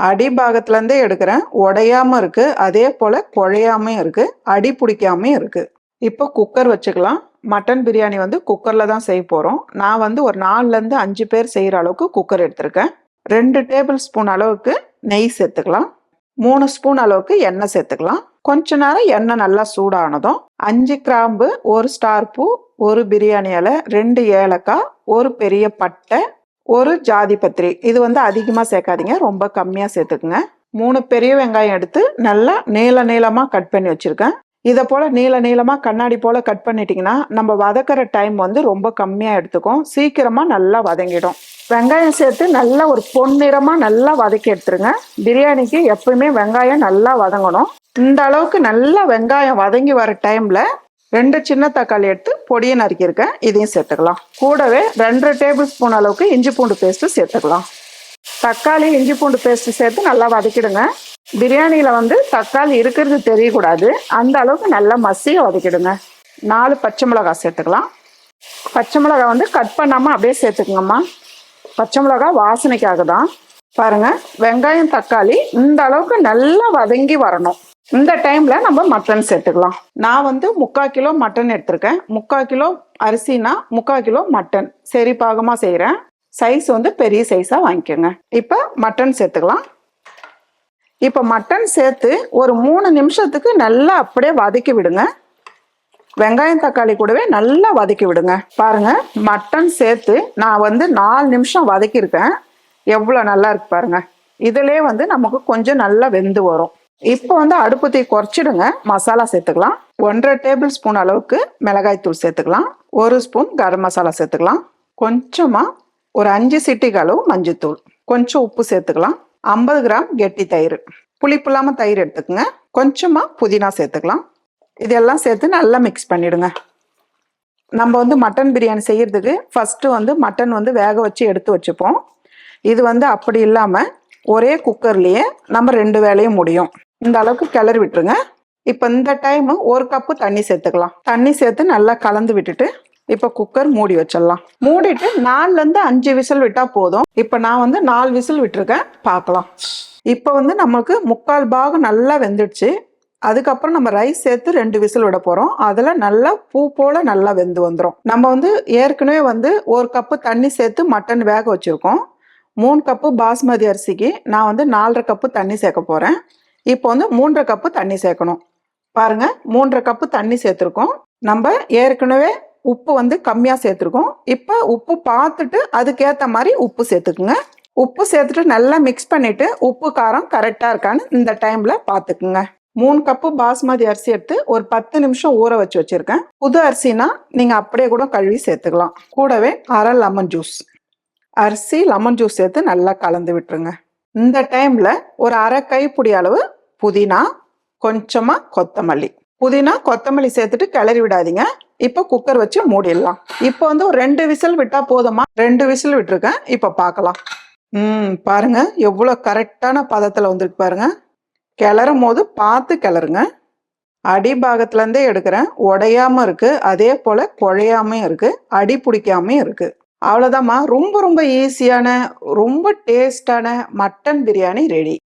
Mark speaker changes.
Speaker 1: அடிபாகத்துலேருந்தே எடுக்கிறேன். உடையாம இருக்கு. அதே போல் குழையாமையும் இருக்குது அடி பிடிக்காமையும் இருக்குது இப்போ குக்கர் வச்சுக்கலாம். மட்டன் பிரியாணி வந்து குக்கரில் தான் செய்ய போகிறோம் நான் வந்து ஒரு நாலுலேருந்து அஞ்சு பேர் செய்கிற அளவுக்கு குக்கர் எடுத்திருக்கேன். ரெண்டு டேபிள் ஸ்பூன் அளவுக்கு நெய் சேர்த்துக்கலாம். மூணு ஸ்பூன் அளவுக்கு எண்ணெய் சேர்த்துக்கலாம். கொஞ்ச நேரம் எண்ணெய் நல்லா சூடானதும் அஞ்சு கிராம்பு ஒரு ஸ்டார் பூ ஒரு பிரியாணி இலை ரெண்டு ஏலக்காய் ஒரு பெரிய பட்டை ஒரு ஜாதி பத்திரி. இது வந்து அதிகமாக சேர்க்காதீங்க. ரொம்ப கம்மியாக சேர்த்துக்குங்க. மூணு பெரிய வெங்காயம் எடுத்து நல்லா நீள நீளமாக கட் பண்ணி வச்சுருக்கேன். இதை போல் நீள நீளமாக கண்ணாடி போல் கட் பண்ணிட்டீங்கன்னா நம்ம வதக்கிற டைம் வந்து ரொம்ப கம்மியாக எடுத்துக்கும். சீக்கிரமாக நல்லா வதங்கிடும். வெங்காயம் சேர்த்து நல்லா ஒரு பொன்னிறமாக நல்லா வதக்கி எடுத்துருங்க. பிரியாணிக்கு எப்பயுமே வெங்காயம் நல்லா வதங்கணும். இந்த அளவுக்கு நல்லா வெங்காயம் வதங்கி வர டைமில் ரெண்டு சின்ன தக்காளி எடுத்து பொடியை நறுக்கியிருக்கேன். இதையும் சேர்த்துக்கலாம். கூடவே ரெண்டு டேபிள் ஸ்பூன் அளவுக்கு இஞ்சி பூண்டு பேஸ்ட்டு சேர்த்துக்கலாம். தக்காளி இஞ்சி பூண்டு பேஸ்ட்டு சேர்த்து நல்லா வதக்கிடுங்க. பிரியாணியில் வந்து தக்காளி இருக்கிறது தெரியக்கூடாது. அந்த அளவுக்கு நல்லா மசிய வதக்கிடுங்க. நாலு பச்சை மிளகாய் சேர்த்துக்கலாம். பச்சை மிளகாய் வந்து கட் பண்ணாமல் அப்படியே சேர்த்துக்குங்கம்மா. பச்சை மிளகாய் வாசனைக்காக தான். பாருங்க வெங்காயம் தக்காளி இந்த அளவுக்கு நல்லா வதங்கி வரணும். இந்த டைம்ல நம்ம மட்டன் சேர்த்துக்கலாம். நான் வந்து முக்கால் கிலோ மட்டன் எடுத்திருக்கேன். முக்கால் கிலோ அரிசினா முக்கால் கிலோ மட்டன் சரி பாகமாக செய்கிறேன் சைஸ் வந்து பெரிய சைஸாக வாங்கிக்கோங்க. இப்போ மட்டன் சேர்த்துக்கலாம். இப்போ மட்டன் சேர்த்து ஒரு மூணு நிமிஷத்துக்கு நல்லா அப்படியே வதக்கி விடுங்க. வெங்காயம் தக்காளி கூடவே நல்லா வதக்கி விடுங்க. பாருங்க மட்டன் சேர்த்து நான் வந்து நாலு நிமிஷம் வதக்கியிருக்கேன். எவ்வளோ நல்லா இருக்கு பாருங்க. இதிலே வந்து நமக்கு கொஞ்சம் நல்லா வெந்து வரும். இப்போ வந்து அடுப்பு தீ குறைச்சிடுங்க. மசாலா சேர்த்துக்கலாம். ஒன்றரை டேபிள் ஸ்பூன் அளவுக்கு மிளகாய் தூள் சேர்த்துக்கலாம். ஒரு ஸ்பூன் கரம் மசாலா சேர்த்துக்கலாம். கொஞ்சமாக ஒரு அஞ்சு சிட்டிக்கு அளவு மஞ்சத்தூள் கொஞ்சம் உப்பு சேர்த்துக்கலாம். ஐம்பது கிராம் கெட்டி தயிர். புளிப்பு இல்லாமல் தயிர் எடுத்துக்கோங்க. கொஞ்சமாக புதினா சேர்த்துக்கலாம். இதெல்லாம் சேர்த்து நல்லா மிக்ஸ் பண்ணிவிடுங்க நம்ம வந்து மட்டன் பிரியாணி செய்கிறதுக்கு ஃபஸ்ட்டு வந்து மட்டன் வந்து வேக வச்சு எடுத்து வச்சுப்போம். இது வந்து அப்படி இல்லாமல் ஒரே குக்கர்லேயே நம்ம ரெண்டு வேலையும் முடியும். இந்த அளவுக்கு கிளறி விட்டுருங்க. இப்போ இந்த டைமு ஒரு கப்பு தண்ணி சேர்த்துக்கலாம். தண்ணி சேர்த்து நல்லா கலந்து விட்டுட்டு இப்போ குக்கர் மூடி வச்சிடலாம். மூடிட்டு நாலுலேருந்து அஞ்சு விசில் விட்டால் போதும். இப்போ நான் வந்து நாலு விசில் விட்டுருக்கேன். பார்க்கலாம். இப்போ வந்து நமக்கு முக்கால் பாகம் நல்லா வெந்துடுச்சு. அதுக்கப்புறம் நம்ம ரைஸ் சேர்த்து ரெண்டு விசில் விட போகிறோம் அதில் நல்லா பூ போல் நல்லா வெந்து வந்துடும் நம்ம வந்து ஏற்கனவே வந்து ஒரு கப்பு தண்ணி சேர்த்து மட்டன் வேக வச்சுருக்கோம். மூணு கப்பு பாஸ்மதி அரிசிக்கு நான் வந்து நாலரை கப்பு தண்ணி சேர்க்க போகிறேன் இப்போ வந்து மூன்றரை கப்பு தண்ணி சேர்க்கணும். பாருங்கள் மூன்றரை கப்பு தண்ணி சேர்த்துருக்கோம். நம்ம ஏற்கனவே உப்பு வந்து கம்மியாக சேர்த்துருக்கோம். இப்போ உப்பு பார்த்துட்டு அதுக்கேற்ற மாதிரி உப்பு சேர்த்துக்குங்க. உப்பு சேர்த்துட்டு நல்லா மிக்ஸ் பண்ணிவிட்டு உப்பு காரம் கரெக்டாக இருக்கான்னு இந்த டைமில் பார்த்துக்குங்க. மூணு கப்பு பாஸ்மதி அரிசி எடுத்து ஒரு பத்து நிமிஷம் ஊற வச்சு வச்சுருக்கேன். புது அரிசினா நீங்கள் அப்படியே கூட கழுவி சேர்த்துக்கலாம். கூடவே அரை லெமன் ஜூஸ் அரிசி லெமன் ஜூஸ் சேர்த்து நல்லா கலந்து விட்டுருங்க. இந்த டைமில் ஒரு அரை கைப்பிடி அளவு புதினா கொஞ்சமாக கொத்தமல்லி. புதினா கொத்தமல்லி சேர்த்துட்டு கிளறி விடாதீங்க. இப்போ குக்கர் வச்சு மூடிடலாம். இப்போ வந்து ஒரு ரெண்டு விசில் விட்டால் போதுமா? ரெண்டு விசில் விட்டுருக்கேன். இப்போ பார்க்கலாம். ம் பாருங்க. எவ்வளோ கரெக்டான பதத்தில் வந்துருக்கு பாருங்க. கிளறும் போது பார்த்து கிளறுங்க. அடிபாகத்துலேருந்தே எடுக்கிறேன். உடையாம இருக்கு. அதே போல் குழையாமையும் இருக்குது அடி பிடிக்காமையும் இருக்குது அவ்வளோதாம்மா ரொம்ப ரொம்ப ஈஸியான ரொம்ப டேஸ்டான மட்டன் பிரியாணி ரெடி